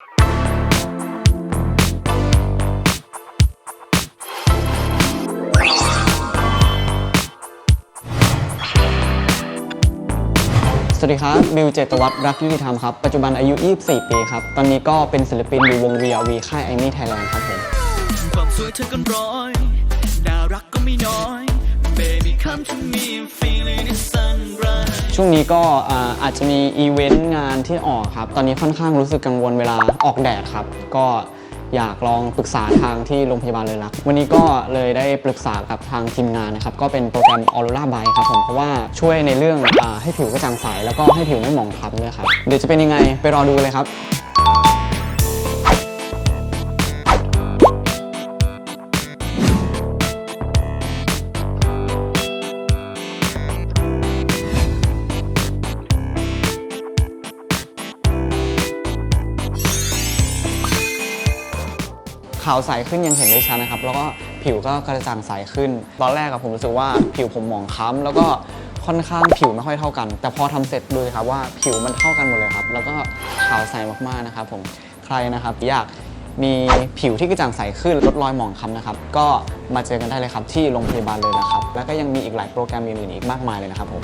สวัสดีครับ บิวเจตวัฒน์รักยุติธรรมครับ ปัจจุบันอายุ 24 ปีครับ ตอนนี้ก็เป็นศิลปินอยู่วง VRV ค่ายไอมี่ไทยแลนด์ครับผมความสวยเธอกันร้อย น่ารักก็ไม่น้อย Baby come to me and ช่วงนี้ก็อ่าอาจจะมีอีเวนต์งานที่ออกครับ ตอนนี้ค่อนข้างรู้สึกกังวลเวลาออกแดดครับ ก็อยากลองปรึกษาทางที่โรงพยาบาลเลยรัก วันนี้ก็เลยได้ปรึกษากับทางทีมงานนะครับ ก็เป็นโปรแกรม Aurora By ครับผม เพราะว่าช่วยในเรื่องอาให้ผิวกระจ่างใส แล้วก็ให้ผิวไม่หมองคล้ำด้วยครับ เดี๋ยวจะเป็นยังไงไปรอดูเลยครับาวใสขึ้นยังเห็นได้ชัดนะครับ แล้วก็ผิวก็กระจ่างใสขึ้น ตอนแรกอะผมรู้สึกว่าผิวผมหมองคล้ำแล้วก็ค่อนข้างผิวไม่ค่อยเท่ากัน แต่พอทำเสร็จดูครับว่าผิวมันเท่ากันหมดเลยครับ แล้วก็ขาวใสมากๆนะครับ ผมใครนะครับอยากมีผิวที่กระจ่างใสขึ้นลดรอยหมองคล้ำนะครับ ก็มาเจอกันได้เลยครับที่โรงพยาบาลเลยนะครับ แล้วก็ยังมีอีกหลายโปรแกรมอื่นๆอีกมากมายเลยนะครับผม